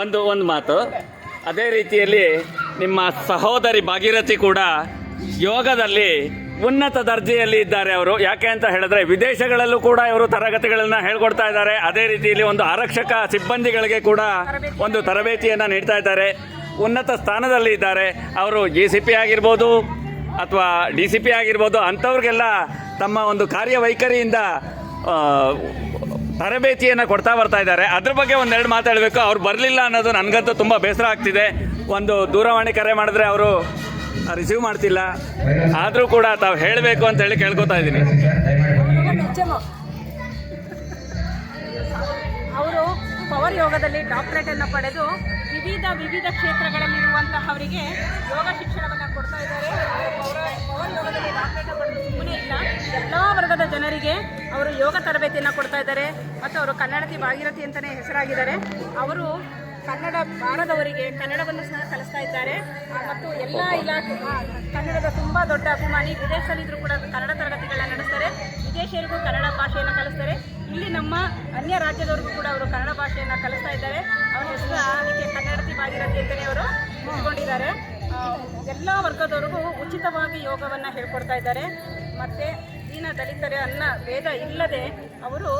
ಒಂದು ಒಂದು ಮಾತು. ಅದೇ ರೀತಿಯಲ್ಲಿ ನಿಮ್ಮ ಸಹೋದರಿ ಭಾಗೀರಥಿ ಕೂಡ ಯೋಗದಲ್ಲಿ ಉನ್ನತ ದರ್ಜೆಯಲ್ಲಿ ಇದ್ದಾರೆ ಅವರು. ಯಾಕೆ ಅಂತ ಹೇಳಿದ್ರೆ ವಿದೇಶಗಳಲ್ಲೂ ಕೂಡ ಇವರು ತರಗತಿಗಳನ್ನು ಹೇಳ್ಕೊಡ್ತಾ ಇದ್ದಾರೆ. ಅದೇ ರೀತಿಯಲ್ಲಿ ಒಂದು ಆರಕ್ಷಕ ಸಿಬ್ಬಂದಿಗಳಿಗೆ ಕೂಡ ಒಂದು ತರಬೇತಿಯನ್ನ ನೀಡ್ತಾ ಇದ್ದಾರೆ. ಉನ್ನತ ಸ್ಥಾನದಲ್ಲಿ ಇದ್ದಾರೆ. ಅವರು ಜಿ ಸಿ ಪಿ ಆಗಿರ್ಬೋದು ಅಥವಾ ಡಿ ಸಿ ಪಿ ಆಗಿರ್ಬೋದು, ಅಂಥವ್ರಿಗೆಲ್ಲ ತಮ್ಮ ಒಂದು ಕಾರ್ಯವೈಖರಿಯಿಂದ ತರಬೇತಿಯನ್ನು ಕೊಡ್ತಾ ಬರ್ತಾ ಇದ್ದಾರೆ. ಅದ್ರ ಬಗ್ಗೆ ಒಂದೆರಡು ಮಾತಾಡಬೇಕು ಅವ್ರು ಬರಲಿಲ್ಲ ಅನ್ನೋದು ನನಗಂತೂ ತುಂಬ ಬೇಸರ ಆಗ್ತಿದೆ. ಒಂದು ದೂರವಾಣಿ ಕರೆ ಮಾಡಿದ್ರೆ ಅವರು ರಿಸೀವ್ ಮಾಡ್ತಿಲ್ಲ. ಆದರೂ ಕೂಡ ತಾವು ಹೇಳಬೇಕು ಅಂತ ಹೇಳಿ ಕೇಳ್ಕೊತಾ ಇದ್ದೀನಿ. ಪವರ್ ಯೋಗದಲ್ಲಿ ಡಾಕ್ಟರೇಟ್ ಅನ್ನು ಪಡೆದು ವಿವಿಧ ವಿವಿಧ ಕ್ಷೇತ್ರಗಳಲ್ಲಿರುವಂತಹವರಿಗೆ ಯೋಗ ಶಿಕ್ಷಣವನ್ನು ಕೊಡ್ತಾ ಇದ್ದಾರೆ. ಪವರ್ ಯೋಗದಲ್ಲಿ ಡಾಕ್ಟರೇಟ್ ಪಡೆದು ಸುಮ್ಮನೆ ಇಲ್ಲ. ಎಲ್ಲ ವರ್ಗದ ಜನರಿಗೆ ಅವರು ಯೋಗ ತರಬೇತಿಯನ್ನು ಕೊಡ್ತಾ ಇದ್ದಾರೆ. ಮತ್ತು ಅವರು ಕನ್ನಡತಿ ಭಾಗೀರಥಿ ಅಂತಲೇ ಹೆಸರಾಗಿದ್ದಾರೆ. ಅವರು ಕನ್ನಡ ಬಾರದವರಿಗೆ ಕನ್ನಡವನ್ನು ಸಹ ಕಲಿಸ್ತಾ ಇದ್ದಾರೆ. ಮತ್ತು ಎಲ್ಲ ಇಲಾಖೆ ಕನ್ನಡದ ತುಂಬ ದೊಡ್ಡ ಅಭಿಮಾನಿ. ವಿದೇಶದಲ್ಲಿದ್ದರೂ ಕೂಡ ಕನ್ನಡ ತರಗತಿಗಳನ್ನ ನಡೆಸ್ತಾರೆ. ವಿದೇಶಿಯರಿಗೂ ಕನ್ನಡ ಭಾಷೆಯನ್ನು ಕಲಿಸ್ತಾರೆ. ಇಲ್ಲಿ ನಮ್ಮ ಅನ್ಯ ರಾಜ್ಯದವರಿಗೂ ಕೂಡ ಅವರು ಕನ್ನಡ ಭಾಷೆಯನ್ನು ಕಲಿಸ್ತಾ ಇದ್ದಾರೆ. ಅವರ ಹೆಸರು ಅದಕ್ಕೆ ಕನ್ನಡತಿ ಭಾಗಿರತಿ ಅಂತಲೇ ಅವರು ಇಟ್ಕೊಂಡಿದ್ದಾರೆ ಎಲ್ಲ ವರ್ಗದವ್ರಿಗೂ ಉಚಿತವಾಗಿ ಯೋಗವನ್ನು ಹೇಳ್ಕೊಡ್ತಾ ಇದ್ದಾರೆ. ಮತ್ತು ದೀನ ದಲಿತರ ಅನ್ನ ಭೇದ ಇಲ್ಲದೆ ಅವರು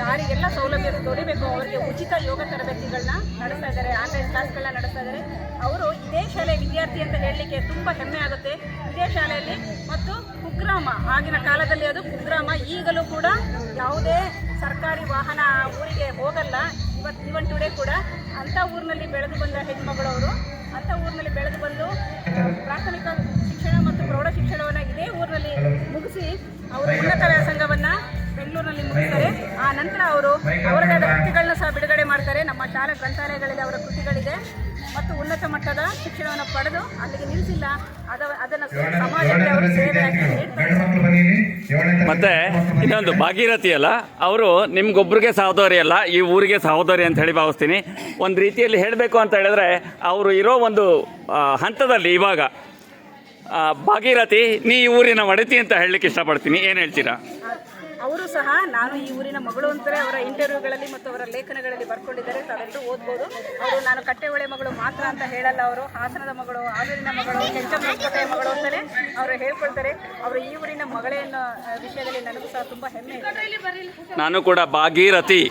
ಯಾರಿಗೆಲ್ಲ ಸೌಲಭ್ಯ ದೊರೆಯಬೇಕು ಅವರಿಗೆ ಉಚಿತ ಯೋಗ ತರಬೇತಿಗಳನ್ನ ನಡೆಸ್ತಾ ಇದ್ದಾರೆ ಆನ್ಲೈನ್ ಕ್ಲಾಸ್ಗಳನ್ನ ನಡೆಸ್ತಾ ಇದ್ದಾರೆ. ಅವರು ಶಾಲೆ ವಿದ್ಯಾರ್ಥಿ ಅಂತ ಹೇಳಲಿಕ್ಕೆ ತುಂಬ ಹೆಮ್ಮೆ ಆಗುತ್ತೆ. ಇದೇ ಶಾಲೆಯಲ್ಲಿ ಮತ್ತು ಕುಗ್ರಾಮ, ಆಗಿನ ಕಾಲದಲ್ಲಿ ಅದು ಕುಗ್ರಾಮ. ಈಗಲೂ ಕೂಡ ಯಾವುದೇ ಸರ್ಕಾರಿ ವಾಹನ ಊರಿಗೆ ಹೋಗಲ್ಲ. ಇವತ್ತು ಇವನ್ ಟುಡೇ ಕೂಡ ಅಂಥ ಊರಿನಲ್ಲಿ ಬೆಳೆದು ಬಂದ ಹೆಣ್ಮಗಳು ಅವರು ಅಂಥ ಊರಿನಲ್ಲಿ ಬೆಳೆದು ಬಂದು ಪ್ರಾಥಮಿಕ ಶಿಕ್ಷಣ ಮತ್ತು ಪ್ರೌಢ ಶಿಕ್ಷಣವನ್ನು ಇದೇ ಊರಿನಲ್ಲಿ ಮುಗಿಸಿ ಅವರು ಉನ್ನತ ವ್ಯಾಸಂಗವನ್ನು ಬೆಂಗಳೂರಿನಲ್ಲಿ ಮುಗಿಸ್ತಾರೆ. ಆ ನಂತರ ಅವರು ಅವರದೇ ಆದ ಕೃತಿಗಳನ್ನ ಸಹ ಬಿಡುಗಡೆ ಮಾಡ್ತಾರೆ. ನಮ್ಮ ಶಾಲಾ ಗ್ರಂಥಾಲಯಗಳಲ್ಲಿ ಅವರ ಕೃತಿಗಳಿದೆ. ಮತ್ತು ಉನ್ನತ ಮಟ್ಟದ ಶಿಕ್ಷಣವನ್ನು ಪಡೆದು ಅಲ್ಲಿಗೆ ನಿಲ್ಲಿಸಿಲ್ಲ. ಅದ ಅದನ್ನು ಸಮಾಜಕ್ಕೆ ಅವರು ಸೇವೆಯಾಗಿ ನೀಡ್ತಾರೆ ಮತ್ತೆ ಇನ್ನೊಂದು ಭಾಗೀರಥಿ ಅಲ್ಲ ಅವರು ನಿಮ್ಗೊಬ್ರಿಗೆ ಸಹೋದರಿ ಅಲ್ಲ ಈ ಊರಿಗೆ ಸಹೋದರಿ ಅಂತ ಹೇಳಿ ಭಾವಿಸ್ತೀನಿ. ಒಂದು ರೀತಿಯಲ್ಲಿ ಹೇಳಬೇಕು ಅಂತ ಹೇಳಿದ್ರೆ ಅವರು ಇರೋ ಒಂದು ಹಂತದಲ್ಲಿ ಇವಾಗ ಭಾಗೀರಥಿ ನೀ ಈ ಊರಿನ ಒಡತಿ ಅಂತ ಹೇಳಲಿಕ್ಕೆ ಇಷ್ಟಪಡ್ತೀನಿ. ಏನು ಹೇಳ್ತೀರಾ? ಅವರು ಸಹ ನಾನು ಈ ಊರಿನ ಮಗಳು ಅಂತಾರೆ, ಅವರ ಇಂಟರ್ವ್ಯೂಗಳಲ್ಲಿ ಮತ್ತು ಅವರ ಲೇಖನಗಳಲ್ಲಿ ಬರ್ಕೊಂಡಿದ್ದಾರೆ, ತಾವೆಲ್ಲರೂ ಓದ್ಬೋದು. ಅವರು ನಾನು ಕಟ್ಟೆಹೊಳೆ ಮಗಳು ಮಾತ್ರ ಅಂತ ಹೇಳಲ್ಲ ಅವರು. ಹಾಸನದ ಮಗಳು ಆಲೂರಿನ ಮಗಳು ಕೆಂಚಮ್ಮಕೋಟೆಯ ಮಗಳು ಅಂತಲೇ ಅವರು ಹೇಳ್ಕೊಳ್ತಾರೆ. ಅವರು ಈ ಊರಿನ ಮಗಳೇ ಅನ್ನೋ ವಿಷಯದಲ್ಲಿ ನನಗೂ ಸಹ ತುಂಬ ಹೆಮ್ಮೆ ಇದೆ. ನಾನು ಕೂಡ ಭಾಗೀರಥಿ.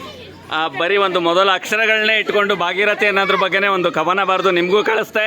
ಬರೀ ಒಂದು ಮೊದಲ ಅಕ್ಷರಗಳನ್ನೇ ಇಟ್ಕೊಂಡು ಭಾಗೀರಥಿ ಅನ್ನೋದ್ರ ಬಗ್ಗೆನೇ ಒಂದು ಕವನ ಬರೆದು ನಿಮಗೂ ಕಳಿಸ್ತೆ